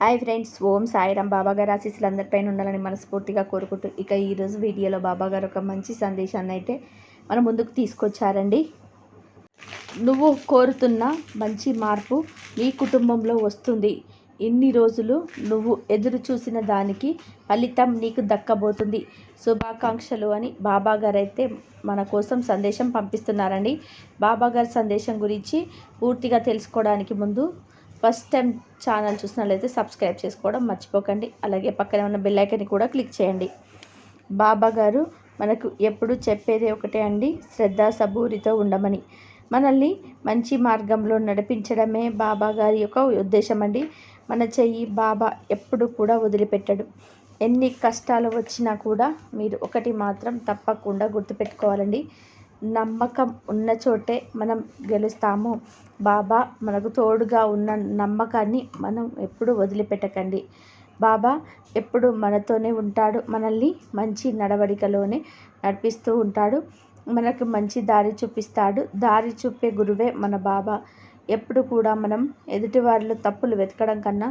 Hi friends Om Sairam. బాబా గారు ఆశీస్సులు అందరిపైన ఉండాలని మనస్ఫూర్తిగా కోరుకుంటూ ఇక ఈరోజు వీడియోలో బాబాగారు ఒక మంచి సందేశాన్ని అయితే మన ముందుకు తీసుకొచ్చారండి. నువ్వు కోరుతున్న మంచి మార్పు నీ కుటుంబంలో వస్తుంది. ఇన్ని రోజులు నువ్వు ఎదురు చూసిన దానికి ఫలితం నీకు దక్కబోతుంది. శుభాకాంక్షలు అని బాబాగారు అయితే మన కోసం సందేశం పంపిస్తున్నారండి. బాబాగారి సందేశం గురించి పూర్తిగా తెలుసుకోవడానికి ముందు ఫస్ట్ టైం ఛానల్ చూసినట్లయితే సబ్స్క్రైబ్ చేసుకోవడం మర్చిపోకండి. అలాగే పక్కనే ఉన్న బెల్లైకన్ని కూడా క్లిక్ చేయండి. బాబా గారు మనకు ఎప్పుడు చెప్పేది ఒకటే అండి శ్రద్ధ సబూరితో ఉండమని. మనల్ని మంచి మార్గంలో నడిపించడమే బాబా గారి యొక్క ఉద్దేశం అండి. మన చెయ్యి బాబా ఎప్పుడు కూడా వదిలిపెట్టడు. ఎన్ని కష్టాలు వచ్చినా కూడా మీరు ఒకటి మాత్రం తప్పకుండా గుర్తుపెట్టుకోవాలండి. నమ్మకం ఉన్న చోటే మనం గెలుస్తాము. బాబా మనకు తోడుగా ఉన్న నమ్మకాన్ని మనం ఎప్పుడు వదిలిపెట్టకండి. బాబా ఎప్పుడు మనతోనే ఉంటాడు. మనల్ని మంచి నడవడికలోనే నడిపిస్తూ ఉంటాడు. మనకు మంచి దారి చూపిస్తాడు. దారి చూపే గురువే మన బాబా. ఎప్పుడు కూడా మనం ఎదుటి వారిలో తప్పులు వెతకడం కన్నా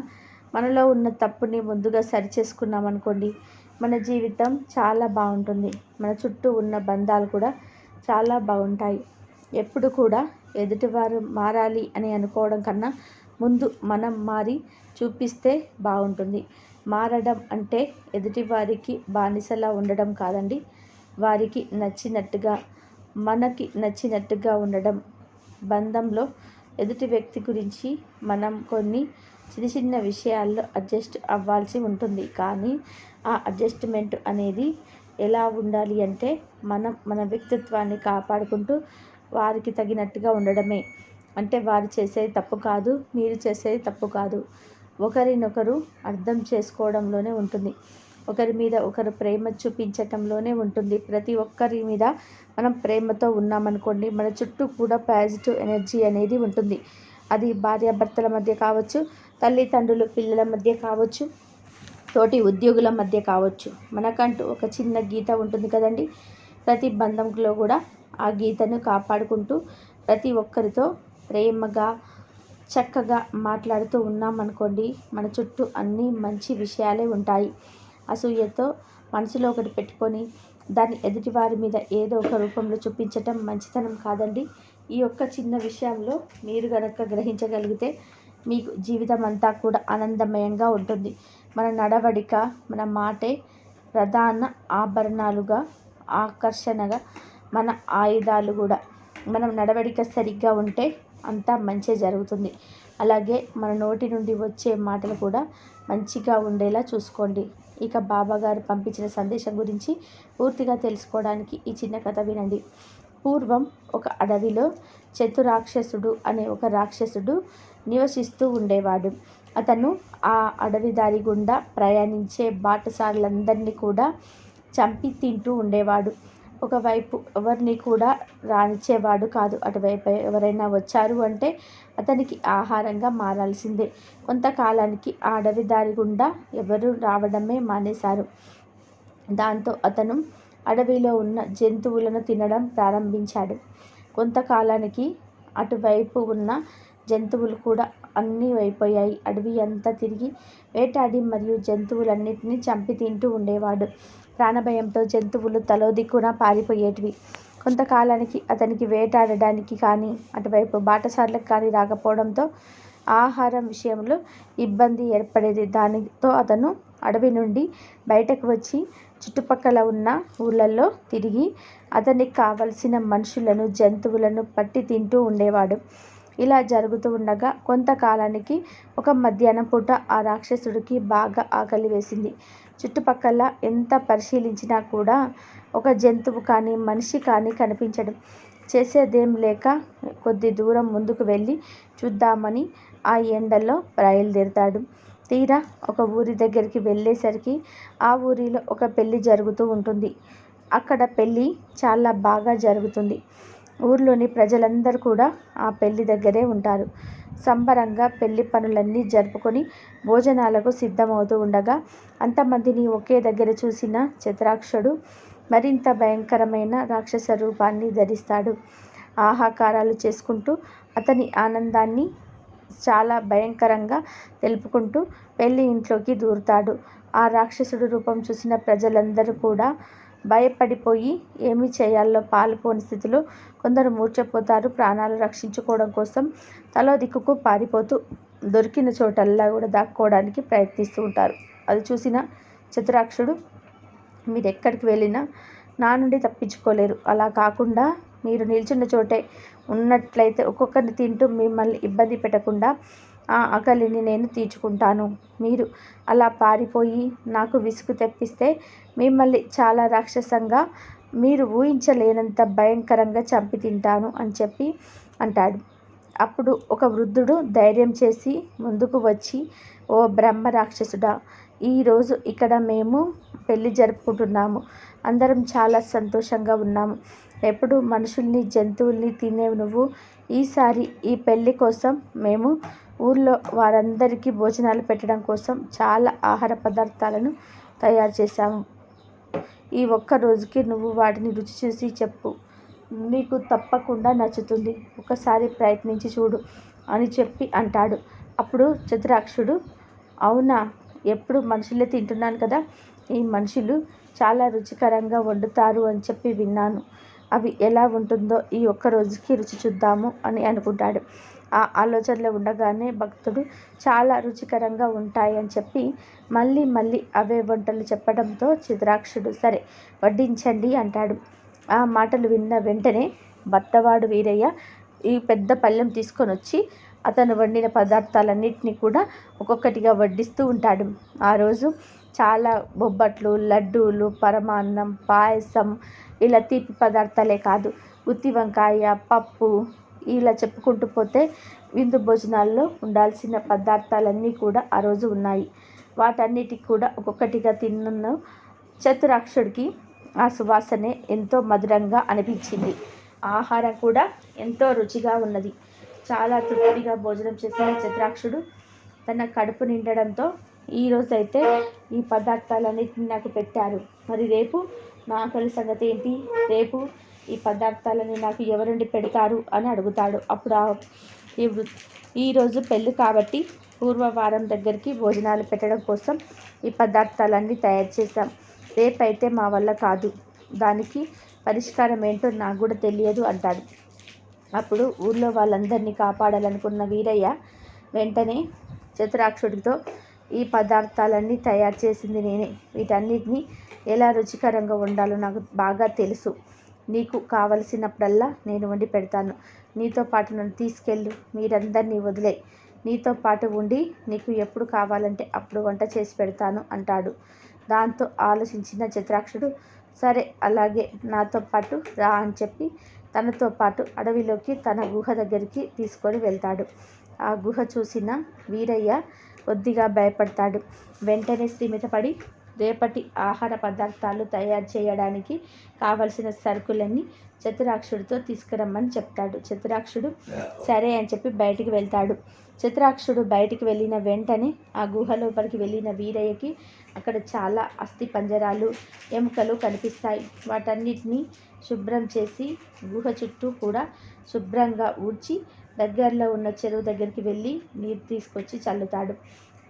మనలో ఉన్న తప్పుని ముందుగా సరిచేసుకున్నాం అనుకోండి మన జీవితం చాలా బాగుంటుంది. మన చుట్టూ ఉన్న బంధాలు కూడా చాలా బాగుంటాయి. ఎప్పుడు కూడా ఎదుటివారు మారాలి అని అనుకోవడం కన్నా ముందు మనం మారి చూపిస్తే బాగుంటుంది. మారడం అంటే ఎదుటివారికి బానిసలా ఉండడం కాదండి. వారికి నచ్చినట్టుగా మనకి నచ్చినట్టుగా ఉండడం. బంధంలో ఎదుటి వ్యక్తి గురించి మనం కొన్ని చిన్న చిన్న విషయాల్లో అడ్జస్ట్ అవ్వాల్సి ఉంటుంది. కానీ ఆ అడ్జస్ట్మెంట్ అనేది ఎలా ఉండాలి అంటే మనం మన వ్యక్తిత్వాన్ని కాపాడుకుంటూ వారికి తగినట్టుగా ఉండడమే. అంటే వారు చేసేది తప్పు కాదు మీరు చేసేది తప్పు కాదు. ఒకరినొకరు అర్థం చేసుకోవడంలోనే ఉంటుంది. ఒకరి మీద ఒకరు ప్రేమ చూపించటంలోనే ఉంటుంది. ప్రతి ఒక్కరి మీద మనం ప్రేమతో ఉన్నామనుకోండి మన చుట్టూ కూడా పాజిటివ్ ఎనర్జీ అనేది ఉంటుంది. అది భార్యాభర్తల మధ్య కావచ్చు తల్లిదండ్రులు పిల్లల మధ్య కావచ్చు తోటి ఉద్యోగుల మధ్య కావచ్చు. మనకంటూ ఒక చిన్న గీత ఉంటుంది కదండి? ప్రతి బంధంలో కూడా ఆ గీతను కాపాడుకుంటూ ప్రతి ఒక్కరితో ప్రేమగా చక్కగా మాట్లాడుతూ ఉన్నామనుకోండి మన చుట్టూ అన్నీ మంచి విషయాలే ఉంటాయి. అసూయతో మనసులో ఒకటి పెట్టుకొని దాన్ని ఎదుటివారి మీద ఏదో ఒక రూపంలో చూపించటం మంచితనం కాదండి. ఈ యొక్క చిన్న విషయంలో మీరు కనుక గ్రహించగలిగితే మీకు జీవితం అంతా కూడా ఆనందమయంగా ఉంటుంది. మన నడవడిక మన మాటే ప్రధాన ఆభరణాలుగా ఆకర్షణగా మన ఆయుధాలు కూడా. మనం నడవడిక సరిగ్గా ఉంటే అంతా మంచి జరుగుతుంది. అలాగే మన నోటి నుండి వచ్చే మాటలు కూడా మంచిగా ఉండేలా చూసుకోండి. ఇక బాబాగారు పంపించిన సందేశం గురించి పూర్తిగా తెలుసుకోవడానికి ఈ చిన్న కథ వినండి. పూర్వం ఒక అడవిలో చతురాక్షసుడు అనే ఒక రాక్షసుడు నివసిస్తూ ఉండేవాడు. అతను ఆ అడవి దారి గుండా ప్రయాణించే బాటసారులందరినీ కూడా చంపి తింటూ ఉండేవాడు. ఒకవైపు ఎవరిని కూడా రానిచ్చేవాడు కాదు. అటువైపు ఎవరైనా వచ్చారు అంటే అతనికి ఆహారంగా మారాల్సిందే. కొంతకాలానికి ఆ అడవి దారి గుండా ఎవరు రావడమే మానేశారు. దాంతో అతను అడవిలో ఉన్న జంతువులను తినడం ప్రారంభించాడు. కొంతకాలానికి అటువైపు ఉన్న జంతువులు కూడా అన్నీ అయిపోయాయి. అడవి అంతా తిరిగి వేటాడి మరియు జంతువులన్నిటినీ చంపి తింటూ ఉండేవాడు. ప్రాణభయంతో జంతువులు తలో దిక్కున పారిపోయేటివి. కొంతకాలానికి అతనికి వేటాడడానికి కానీ అటువైపు బాటసార్లకు కానీ రాకపోవడంతో ఆహారం విషయంలో ఇబ్బంది ఏర్పడేది. దానితో అతను అడవి నుండి బయటకు వచ్చి చుట్టుపక్కల ఉన్న ఊళ్ళల్లో తిరిగి అతనికి కావలసిన మనుషులను జంతువులను పట్టి తింటూ ఉండేవాడు. ఇలా జరుగుతూ ఉండగా కొంతకాలానికి ఒక మధ్యాహ్నం పూట ఆ రాక్షసుడికి బాగా ఆకలి వేసింది. చుట్టుపక్కల ఎంత పరిశీలించినా కూడా ఒక జంతువు కానీ మనిషి కానీ కనిపించడం చేసేదేం లేక కొద్ది దూరం ముందుకు వెళ్ళి చూద్దామని ఆ ఎండలో బయలుదేరుతాడు. తీరా ఒక ఊరి దగ్గరికి వెళ్ళేసరికి ఆ ఊరిలో ఒక పెళ్ళి జరుగుతూ ఉంటుంది. అక్కడ పెళ్ళి చాలా బాగా జరుగుతుంది. ఊర్లోని ప్రజలందరూ కూడా ఆ పెళ్ళి దగ్గరే ఉంటారు. సంబరంగా పెళ్ళి పనులన్నీ జరుపుకొని భోజనాలకు సిద్ధమవుతూ ఉండగా అంతమందిని ఒకే దగ్గర చూసిన చిత్రాక్షుడు మరింత భయంకరమైన రాక్షస రూపాన్ని ధరిస్తాడు. ఆహాకారాలు చేసుకుంటూ అతని ఆనందాన్ని చాలా భయంకరంగా తెలుపుకుంటూ పెళ్ళి ఇంట్లోకి దూరుతాడు. ఆ రాక్షసుడు రూపం చూసిన ప్రజలందరూ కూడా భయపడిపోయి ఏమి చేయాలో పాలుపోని స్థితిలో కొందరు మూర్చపోతారు ప్రాణాలు రక్షించుకోవడం కోసం తలో దిక్కుకు పారిపోతూ దొరికిన చోటల్లా కూడా దాక్కోవడానికి ప్రయత్నిస్తూ ఉంటారు. అది చూసిన చతురాక్షుడు మీరు ఎక్కడికి వెళ్ళినా నా నుండి తప్పించుకోలేరు. అలా కాకుండా మీరు నిల్చున్న చోటే ఉన్నట్లయితే ఒక్కొక్కరిని తింటూ మిమ్మల్ని ఇబ్బంది పెట్టకుండా ఆ ఆకలిని నేను తీర్చుకుంటాను. మీరు అలా పారిపోయి నాకు విసుగు తెప్పిస్తే మిమ్మల్ని చాలా రాక్షసంగా మీరు ఊహించలేనంత భయంకరంగా చంపి తింటాను అని చెప్పి అంటాడు. అప్పుడు ఒక వృద్ధుడు ధైర్యం చేసి ముందుకు వచ్చి ఓ బ్రహ్మ రాక్షసుడా ఈరోజు ఇక్కడ మేము పెళ్ళి జరుపుకుంటున్నాము. అందరం చాలా సంతోషంగా ఉన్నాము. ఎప్పుడు మనుషుల్ని జంతువుల్ని తినే నువ్వు? ఈసారి ఈ పెళ్ళి కోసం మేము ఊర్లో వారందరికీ భోజనాలు పెట్టడం కోసం చాలా ఆహార పదార్థాలను తయారు చేశాము. ఈ ఒక్క రోజుకి నువ్వు వాటిని రుచి చూసి చెప్పు. నీకు తప్పకుండా నచ్చుతుంది. ఒకసారి ప్రయత్నించి చూడు అని చెప్పి అంటాడు. అప్పుడు చతురాక్షుడు అవునా? ఎప్పుడు మనుషులే తింటున్నాను కదా? ఈ మనుషులు చాలా రుచికరంగా వండుతారు అని చెప్పి విన్నాను. అవి ఎలా ఉంటుందో ఈ ఒక్క రోజుకి రుచి చూద్దాము అని అనుకుంటాడు. ఆ ఆలోచనలో ఉండగానే భక్తుడు చాలా రుచికరంగా ఉంటాయని చెప్పి మళ్ళీ మళ్ళీ అవే వంటలు చెప్పడంతో చిద్రాక్షుడు సరే వడ్డించండి అంటాడు. ఆ మాటలు విన్న వెంటనే భర్తవాడు వీరయ్య ఈ పెద్ద పళ్ళెం తీసుకొని వచ్చి అతను వండిన పదార్థాలన్నింటినీ కూడా ఒక్కొక్కటిగా వడ్డిస్తూ ఉంటాడు. ఆ రోజు చాలా బొబ్బట్లు లడ్డూలు పరమాన్నం పాయసం ఇలా తీపి పదార్థాలే కాదు. ఉత్తి వంకాయ పప్పు ఇలా చెప్పుకుంటూ పోతే విందు భోజనాల్లో ఉండాల్సిన పదార్థాలన్నీ కూడా ఆ రోజు ఉన్నాయి. వాటన్నిటికి కూడా ఒక్కొక్కటిగా తిన్న చతురాక్షుడికి ఆ సువాసనే ఎంతో మధురంగా అనిపించింది. ఆహారం కూడా ఎంతో రుచిగా ఉన్నది. చాలా తృప్తిగా భోజనం చేసిన చతురాక్షుడు తన కడుపు నిండడంతో ఈరోజైతే ఈ పదార్థాలన్నిటిని నాకు పెట్టారు. మరి రేపు నా ఆకలి సంగతి ఏంటి? రేపు ఈ పదార్థాలని నాకు ఎవరండి పెడతారు అని అడుగుతాడు. అప్పుడు ఈ ఈరోజు పెళ్ళి కాబట్టి పూర్వవారం దగ్గరికి భోజనాలు పెట్టడం కోసం ఈ పదార్థాలన్నీ తయారు చేశాం. రేపైతే మా వల్ల కాదు. దానికి పరిష్కారం ఏంటో నాకు కూడా తెలియదు అంటాడు. అప్పుడు ఊళ్ళో వాళ్ళందరినీ కాపాడాలనుకున్న వీరయ్య వెంటనే చతురాక్షుడితో ఈ పదార్థాలన్నీ తయారు చేసింది నేనే. వీటన్నిటిని ఎలా రుచికరంగా ఉండాలో నాకు బాగా తెలుసు. నీకు కావలసినప్పుడల్లా నేను వండి పెడతాను. నీతో పాటు నన్ను తీసుకెళ్ళు. మీరందరినీ వదిలే. నీతో పాటు ఉండి నీకు ఎప్పుడు కావాలంటే అప్పుడు వంట చేసి పెడతాను అంటాడు. దాంతో ఆలోచించిన చిత్రాక్షుడు సరే అలాగే నాతో పాటు రా అని చెప్పి తనతో పాటు అడవిలోకి తన గుహ దగ్గరికి తీసుకొని వెళ్తాడు. ఆ గుహ చూసిన వీరయ్య కొద్దిగా భయపడతాడు. వెంటనే స్థిమితపడి రేపటి ఆహార పదార్థాలు తయారు చేయడానికి కావలసిన సరుకులన్నీ చతురాక్షుడితో తీసుకురమ్మని చెప్తాడు. చతురాక్షుడు సరే అని చెప్పి బయటికి వెళ్తాడు. చతురాక్షుడు బయటికి వెళ్ళిన వెంటనే ఆ గుహ లోపలికి వెళ్ళిన వీరయ్యకి అక్కడ చాలా అస్థి పంజరాలు ఎముకలు కనిపిస్తాయి. వాటన్నిటిని శుభ్రం చేసి గుహ చుట్టూ కూడా శుభ్రంగా ఊడ్చి దగ్గరలో ఉన్న చెరువు దగ్గరికి వెళ్ళి నీరు తీసుకొచ్చి చల్లుతాడు.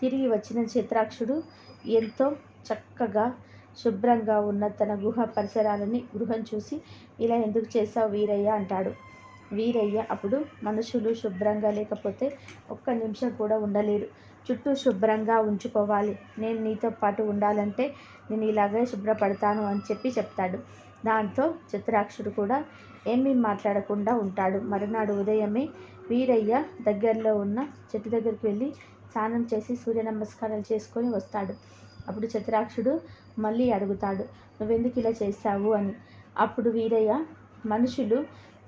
తిరిగి వచ్చిన చిత్రాక్షుడు ఎంతో చక్కగా శుభ్రంగా ఉన్న తన గుహ పరిసరాలని గృహం చూసి ఇలా ఎందుకు చేసావు వీరయ్య? అంటాడు. వీరయ్య అప్పుడు మనుషులు శుభ్రంగా లేకపోతే ఒక్క నిమిషం కూడా ఉండలేరు. చుట్టూ శుభ్రంగా ఉంచుకోవాలి. నేను నీతో పాటు ఉండాలంటే నేను ఇలాగే శుభ్రపడతాను అని చెప్పి చెప్తాడు. దాంతో చిత్రాక్షుడు కూడా ఏమీ మాట్లాడకుండా ఉంటాడు. మరునాడు ఉదయమే వీరయ్య దగ్గరలో ఉన్న చెట్టు దగ్గరికి వెళ్ళి స్నానం చేసి సూర్య నమస్కారాలు చేసుకొని వస్తాడు. అప్పుడు చతురాక్షుడు మళ్ళీ అడుగుతాడు నువ్వెందుకు ఇలా చేస్తావు అని. అప్పుడు వీరయ్య మనుషులు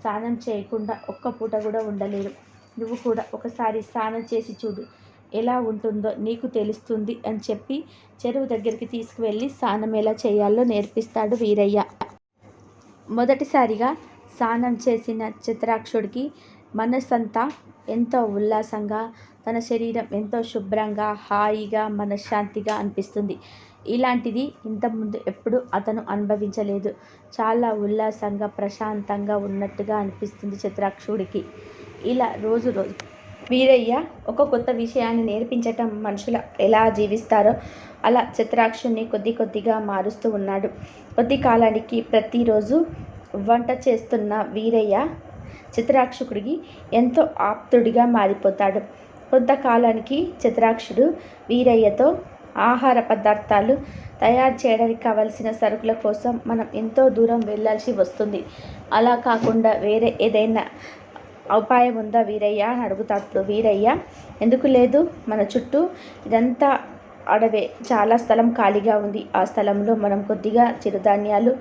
స్నానం చేయకుండా ఒక్క పూట కూడా ఉండలేరు. నువ్వు కూడా ఒకసారి స్నానం చేసి చూడు. ఎలా ఉంటుందో నీకు తెలుస్తుంది అని చెప్పి చెరువు దగ్గరికి తీసుకువెళ్ళి స్నానం ఎలా చేయాలో నేర్పిస్తాడు వీరయ్య. మొదటిసారిగా స్నానం చేసిన చిత్రాక్షుడికి మనసంతా ఎంతో ఉల్లాసంగా తన శరీరం ఎంతో శుభ్రంగా హాయిగా మనశ్శాంతిగా అనిపిస్తుంది. ఇలాంటిది ఇంతకుముందు ఎప్పుడు అతను అనుభవించలేదు. చాలా ఉల్లాసంగా ప్రశాంతంగా ఉన్నట్టుగా అనిపిస్తుంది చిత్రాక్షుడికి. ఇలా రోజు రోజు వీరయ్య ఒక కొత్త విషయాన్ని నేర్పించటం మనుషుల ఎలా జీవిస్తారో అలా చిత్రాక్షుణ్ణి కొద్ది కొద్దిగా మారుస్తూ ఉన్నాడు. కొద్ది కాలానికి ప్రతిరోజు వంట చేస్తున్న వీరయ్య చిత్రాక్షకుడికి ఎంతో ఆప్తుడిగా మారిపోతాడు. కొంతకాలానికి చతురాక్షుడు వీరయ్యతో ఆహార పదార్థాలు తయారు చేయడానికి కావలసిన సరుకుల కోసం మనం ఎంతో దూరం వెళ్ళాల్సి వస్తుంది. అలా కాకుండా వేరే ఏదైనా ఉపాయం ఉందా వీరయ్య అని అడుగుతాడు. వీరయ్య ఎందుకు లేదు? మన చుట్టూ ఇదంతా అడవే. చాలా స్థలం ఖాళీగా ఉంది. ఆ స్థలంలో మనం కొద్దిగా చిరుధాన్యాలు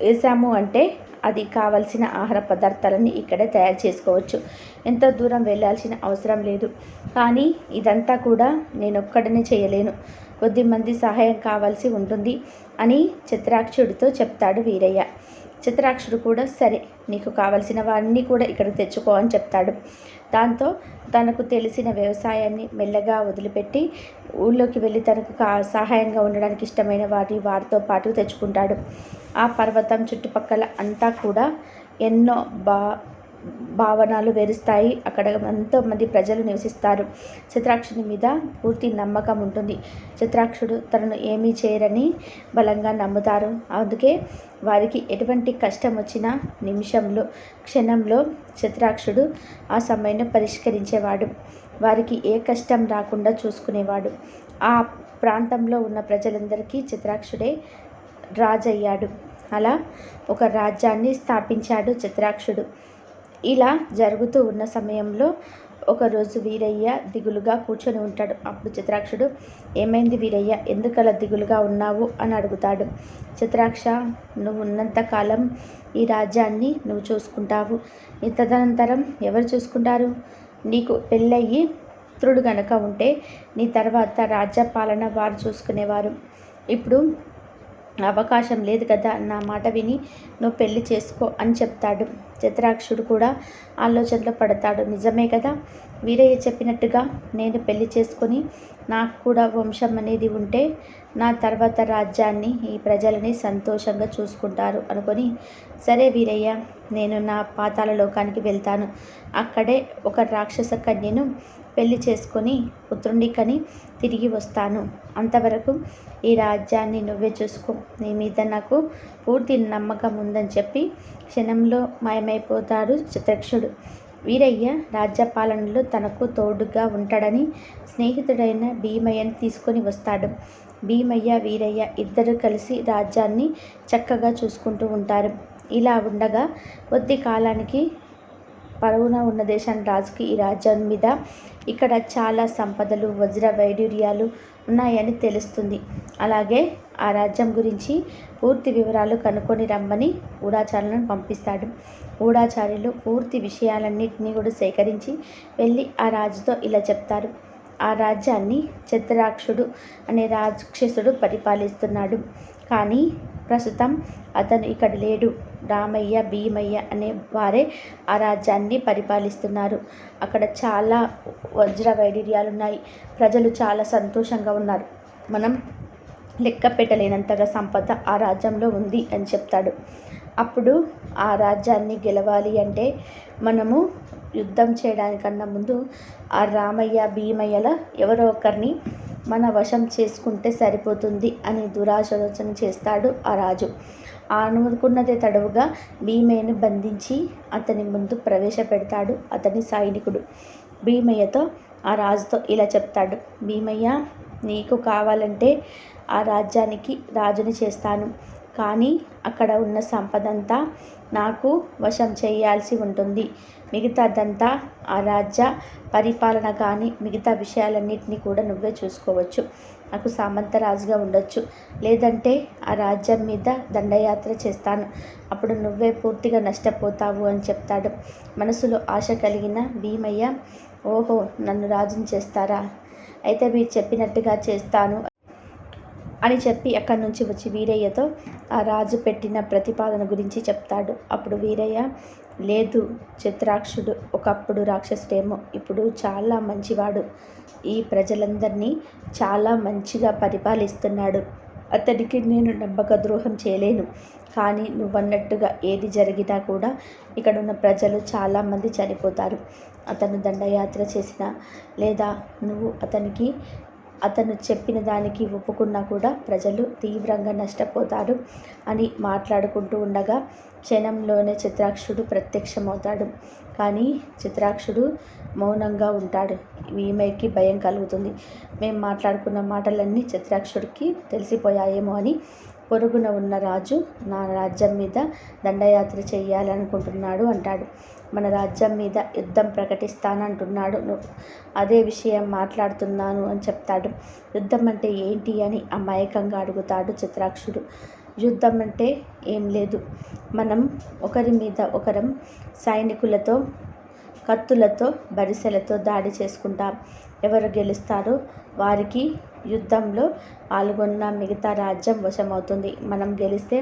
వేసాము అంటే అది కావలసిన ఆహార పదార్థాలని ఇక్కడే తయారు చేసుకోవచ్చు. ఎంత దూరం వెళ్ళాల్సిన అవసరం లేదు. కానీ ఇదంతా కూడా నేను ఒక్కడనే చేయలేను కొద్దిమంది సహాయం కావాల్సి ఉంటుంది అని చిత్రాక్షుడితో చెప్తాడు వీరయ్య. చిత్రాక్షుడు కూడా సరే నీకు కావలసిన వారిని కూడా ఇక్కడ తెచ్చుకో అని చెప్తాడు. దాంతో తనకు తెలిసిన వ్యవసాయాన్ని మెల్లగా వదిలిపెట్టి ఊళ్ళోకి వెళ్ళి తనకు కా సహాయంగా ఉండడానికి ఇష్టమైన వారి వారితో పాటు తెచ్చుకుంటాడు. ఆ పర్వతం చుట్టుపక్కల అంతా కూడా ఎన్నో బా భావనలు వెరుస్తాయి. అక్కడ ఎంతోమంది ప్రజలు నివసిస్తారు. చిత్రాక్షుని మీద పూర్తి నమ్మకం ఉంటుంది. చిత్రాక్షుడు తనను ఏమీ చేయరని బలంగా నమ్ముతారు. అందుకే వారికి ఎటువంటి కష్టం వచ్చినా నిమిషంలో క్షణంలో చిత్రాక్షుడు ఆ సమయాన్ని పరిష్కరించేవాడు. వారికి ఏ కష్టం రాకుండా చూసుకునేవాడు. ఆ ప్రాంతంలో ఉన్న ప్రజలందరికీ చిత్రాక్షుడే రాజయ్యాడు. అలా ఒక రాజ్యాన్ని స్థాపించాడు చిత్రాక్షుడు. ఇలా జరుగుతూ ఉన్న సమయంలో ఒకరోజు వీరయ్య దిగులుగా కూర్చొని ఉంటాడు. అప్పుడు చిత్రాక్షుడు ఏమైంది వీరయ్య? ఎందుకలా దిగులుగా ఉన్నావు? అని అడుగుతాడు. చిత్రాక్ష నువ్వు ఉన్నంతకాలం ఈ రాజ్యాన్ని నువ్వు చూసుకుంటావు. ఈ తదనంతరం ఎవరు చూసుకుంటారు? నీకు పెళ్ళయ్యి పుత్రుడు గనక ఉంటే నీ తర్వాత రాజ్యపాలన వారు చూసుకునేవారు. ఇప్పుడు అవకాశం లేదు కదా నా మాట విని నువ్వు పెళ్ళి చేసుకో అని చెప్తాడు. చిత్రాక్షుడు కూడా ఆలోచనలో పడతాడు. నిజమే కదా? వీరయ్య చెప్పినట్టుగా నేను పెళ్ళి చేసుకొని నాకు కూడా వంశం అనేది ఉంటే నా తర్వాత రాజ్యాన్ని ఈ ప్రజలని సంతోషంగా చూసుకుంటారు అనుకొని సరే వీరయ్య నేను నా పాతాల లోకానికి వెళ్తాను. అక్కడే ఒక రాక్షస కన్యను పెళ్ళి చేసుకొని పుత్రుణ్ణి కని తిరిగి వస్తాను. అంతవరకు ఈ రాజ్యాన్ని నువ్వే చూసుకో. నీ మీద నాకు పూర్తి నమ్మకం ఉందని చెప్పి క్షణంలో మాయమైపోతాడు చిత్రక్షుడు వీరయ్య రాజ్యపాలనలో తనకు తోడుగా ఉంటాడని స్నేహితుడైన భీమయ్యని తీసుకొని వస్తాడు. భీమయ్య వీరయ్య ఇద్దరు కలిసి రాజ్యాన్ని చక్కగా చూసుకుంటూ ఉంటారు. ఇలా ఉండగా కొద్ది కాలానికి పరువున ఉన్న దేశాన్ని రాజుకి ఈ రాజ్యం మీద ఇక్కడ చాలా సంపదలు వజ్ర వైడూర్యాలు ఉన్నాయని తెలుస్తుంది. అలాగే ఆ రాజ్యం గురించి పూర్తి వివరాలు కనుక్కొని రమ్మని గూఢాచారులను పంపిస్తాడు. గూఢాచార్యులు పూర్తి విషయాలన్నింటినీ కూడా సేకరించి వెళ్ళి ఆ రాజుతో ఇలా చెప్తారు. ఆ రాజ్యాన్ని చిత్రాక్షుడు అనే రాక్షసుడు పరిపాలిస్తున్నాడు. కానీ ప్రస్తుతం అతను ఇక్కడ లేడు. రామయ్య భీమయ్య అనే వారే ఆ రాజ్యాన్ని పరిపాలిస్తున్నారు. అక్కడ చాలా వజ్ర వైడూర్యాలు ఉన్నాయి ప్రజలు చాలా సంతోషంగా ఉన్నారు. మనం లెక్క పెట్టలేనంతగా సంపద ఆ రాజ్యంలో ఉంది అని చెప్తాడు. అప్పుడు ఆ రాజ్యాన్ని గెలవాలి అంటే మనము యుద్ధం చేయడానికన్నా ముందు ఆ రామయ్య భీమయ్యల ఎవరో ఒకరిని మన వశం చేసుకుంటే సరిపోతుంది అని దురాలోచన చేస్తాడు ఆ రాజు. అనుకున్నదే తడవుగా భీమయ్యను బంధించి అతని ముందు ప్రవేశపెడతాడు అతని సైనికుడు. భీమయ్యతో ఆ రాజుతో ఇలా చెప్తాడు భీమయ్య నీకు కావాలంటే ఆ రాజ్యానికి రాజుని చేస్తాను. కానీ అక్కడ ఉన్న సంపదంతా నాకు వశం చేయాల్సి ఉంటుంది. మిగతాదంతా ఆ రాజ్య పరిపాలన కానీ మిగతా విషయాలన్నింటినీ కూడా నువ్వే చూసుకోవచ్చు. నాకు సామంతరాజుగా ఉండొచ్చు. లేదంటే ఆ రాజ్యం మీద దండయాత్ర చేస్తాను. అప్పుడు నువ్వే పూర్తిగా నష్టపోతావు అని చెప్తాడు. మనసులో ఆశ కలిగిన భీమయ్య ఓహో నన్ను రాజుని చేస్తారా? అయితే మీరు చెప్పినట్టుగా చేస్తాను అని చెప్పి అక్కడి నుంచి వచ్చి వీరయ్యతో ఆ రాజు పెట్టిన ప్రతిపాదన గురించి చెప్తాడు. అప్పుడు వీరయ్య లేదు చిత్రాక్షుడు ఒకప్పుడు రాక్షసుడేమో ఇప్పుడు చాలా మంచివాడు. ఈ ప్రజలందరినీ చాలా మంచిగా పరిపాలిస్తున్నాడు. అతనికి నేను నమ్మక ద్రోహం చేయలేను. కానీ నువ్వన్నట్టుగా ఏది జరిగినా కూడా ఇక్కడున్న ప్రజలు చాలామంది చనిపోతారు. అతను దండయాత్ర చేసినా లేదా నువ్వు అతనికి అతను చెప్పిన దానికి ఒప్పుకున్నా కూడా ప్రజలు తీవ్రంగా నష్టపోతారు అని మాట్లాడుకుంటూ ఉండగా క్షణంలోనే చిత్రాక్షుడు ప్రత్యక్షమవుతాడు. కానీ చిత్రాక్షుడు మౌనంగా ఉంటాడు. ఈమెకి భయం కలుగుతుంది. మేము మాట్లాడుకున్న మాటలన్నీ చిత్రాక్షుడికి తెలిసిపోయాయేమో అని పొరుగున ఉన్న రాజు నా రాజ్యం మీద దండయాత్ర చేయాలనుకుంటున్నాడు అంటాడు. మన రాజ్యం మీద యుద్ధం ప్రకటిస్తానంటున్నాడు. అదే విషయం మాట్లాడుతున్నాను అని చెప్తాడు. యుద్ధం అంటే ఏంటి అని అమాయకంగా అడుగుతాడు చిత్రాక్షుడు. యుద్ధం అంటే ఏం లేదు. మనం ఒకరి మీద ఒకరం సైనికులతో కత్తులతో బరిసెలతో దాడి చేసుకుంటాం. ఎవరు గెలుస్తారో వారికి యుద్ధంలో పాల్గొన్న మిగతా రాజ్యం వశమవుతుంది. మనం గెలిస్తే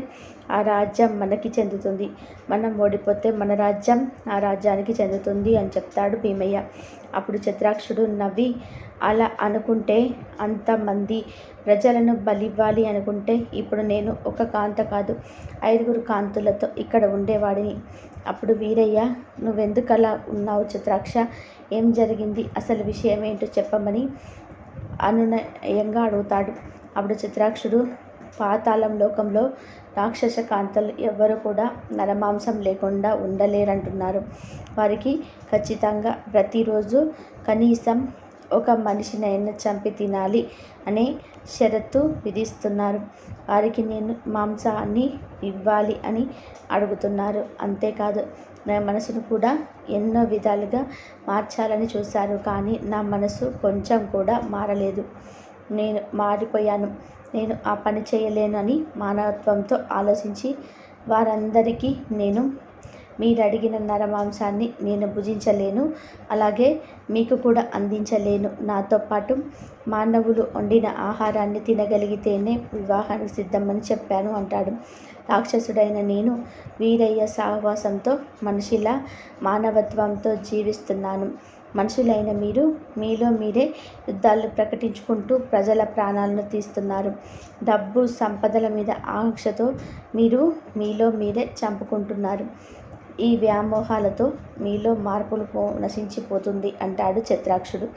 ఆ రాజ్యం మనకి చెందుతుంది. మనం ఓడిపోతే మన రాజ్యం ఆ రాజ్యానికి చెందుతుంది అని చెప్తాడు భీమయ్య. అప్పుడు చిత్రాక్షుడు నవ్వి అలా అనుకుంటే అంతమంది ప్రజలను బలివ్వాలి అనుకుంటే ఇప్పుడు నేను ఒక కాంత కాదు ఐదుగురు కాంతులతో ఇక్కడ ఉండేవాడిని. అప్పుడు వీరయ్య నువ్వెందుకలా ఉన్నావు చిత్రాక్ష ఏం జరిగింది? అసలు విషయం ఏంటో చెప్పమని అనునయంగా అడుగుతాడు. అప్పుడు చిత్రాక్షుడు పాతాళం లోకంలో రాక్షస కాంతలు ఎవ్వరు కూడా నరమాంసం లేకుండా ఉండలేరంటున్నారు. వారికి ఖచ్చితంగా ప్రతిరోజు కనీసం ఒక మనిషినైనా చంపి తినాలి అనే షరతు విధిస్తున్నారు. వారికి నేను మాంసాన్ని ఇవ్వాలి అని అడుగుతున్నారు. అంతేకాదు నా మనసును కూడా ఎన్నో విధాలుగా మార్చాలని చూశారు కానీ నా మనసు కొంచెం కూడా మారలేదు. నేను మారిపోయాను. నేను ఆ పని చేయలేనని మానవత్వంతో ఆలోచించి వారందరికీ నేను మీరు అడిగిన నరమాంసాన్ని నేను భుజించలేను అలాగే మీకు కూడా అందించలేను. నాతో పాటు మానవులు వండిన ఆహారాన్ని తినగలిగితేనే వివాహానికి సిద్ధమని చెప్పాను అంటాడు. రాక్షసుడైన నేను వీరయ్య సహవాసంతో మనిషిలా మానవత్వంతో జీవిస్తున్నాను. మనుషులైన మీరు మీలో మీరే యుద్ధాలు ప్రకటించుకుంటూ ప్రజల ప్రాణాలను తీస్తున్నారు. డబ్బు సంపదల మీద ఆంక్షతో మీరు మీలో మీరే చంపుకుంటున్నారు. ఈ వ్యామోహాలతో మీలో మార్పులు పో నశించిపోతుంది అంటాడు చిత్రాక్షుడు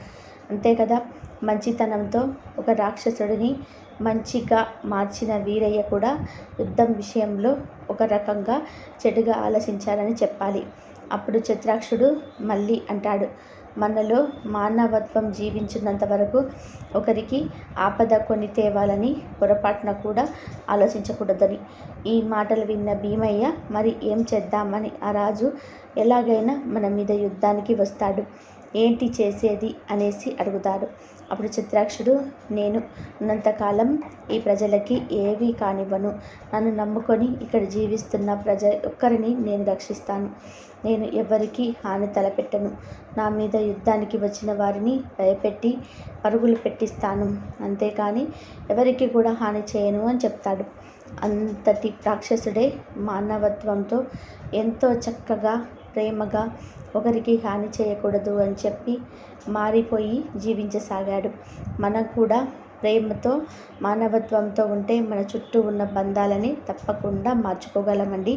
అంతే కదా మంచితనంతో ఒక రాక్షసుడిని మంచిగా మార్చిన వీరయ్య కూడా యుద్ధం విషయంలో ఒక రకంగా చెడుగా ఆలోచించాలని చెప్పాలి. అప్పుడు చిత్రాక్షుడు మళ్ళీ అంటాడు మనలో మానవత్వం జీవించినంత వరకు ఒకరికి ఆపద కొని తేవాలని పొరపాటున కూడా ఆలోచించకూడదని. ఈ మాటలు విన్న భీమయ్య మరి ఏం చేద్దామని ఆ రాజు ఎలాగైనా మన మీద యుద్ధానికి వస్తాడు. ఏంటి చేసేది? అనేసి అడుగుతాడు. అప్పుడు చిత్రాక్షుడు నేను ఉన్నంతకాలం ఈ ప్రజలకి ఏవి కానివ్వను. నన్ను నమ్ముకొని ఇక్కడ జీవిస్తున్న ప్రజ ఒక్కరిని నేను రక్షిస్తాను. నేను ఎవరికీ హాని తలపెట్టను. నా మీద యుద్ధానికి వచ్చిన వారిని భయపెట్టి పరుగులు పెట్టిస్తాను. అంతేకాని ఎవరికి కూడా హాని చేయను అని చెప్తాడు. అంతటి రాక్షసుడే మానవత్వంతో ఎంతో చక్కగా ప్రేమగా ఒకరికి హాని చేయకూడదు అని చెప్పి మారిపోయి జీవించసాగాడు. మనం కూడా ప్రేమతో మానవత్వంతో ఉంటే మన చుట్టూ ఉన్న బంధాలని తప్పకుండా మార్చుకోగలమండి.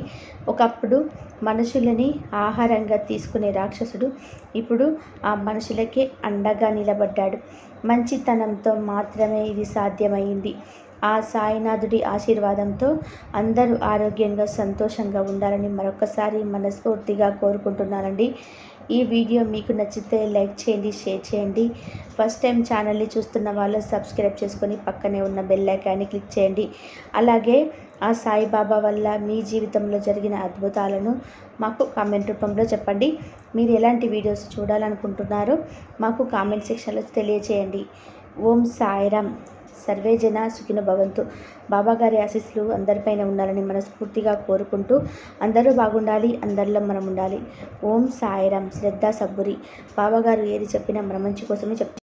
ఒకప్పుడు మనుషులని ఆహారంగా తీసుకునే రాక్షసుడు ఇప్పుడు ఆ మనుషులకే అండగా నిలబడ్డాడు. మంచితనంతో మాత్రమే ఇది సాధ్యమైంది. ఆ సాయినాథుడి ఆశీర్వాదంతో అందరూ ఆరోగ్యంగా సంతోషంగా ఉండాలని మరొకసారి మనస్ఫూర్తిగా కోరుకుంటున్నానండి. ఈ వీడియో మీకు నచ్చితే లైక్ చేయండి షేర్ చేయండి. ఫస్ట్ టైం ఛానల్ని చూస్తున్న వాళ్ళు సబ్స్క్రైబ్ చేసుకొని పక్కనే ఉన్న బెల్ ఐకాన్ని క్లిక్ చేయండి. అలాగే ఆ సాయిబాబా వల్ల మీ జీవితంలో జరిగిన అద్భుతాలను మాకు కామెంట్ రూపంలో చెప్పండి. మీరు ఎలాంటి వీడియోస్ చూడాలనుకుంటున్నారో మాకు కామెంట్ సెక్షన్లో తెలియచేయండి. ఓం సాయిరామ్. సర్వే జన సుఖిన భవంతు. బాబాగారి ఆశీస్సులు అందరిపైన ఉండాలని మనస్ఫూర్తిగా కోరుకుంటూ అందరూ బాగుండాలి అందరిలో మనం ఉండాలి ఓం సాయిరాం. శ్రద్ధ సబ్బురి. బాబాగారు ఏది చెప్పినా మన మంచి కోసమే చెప్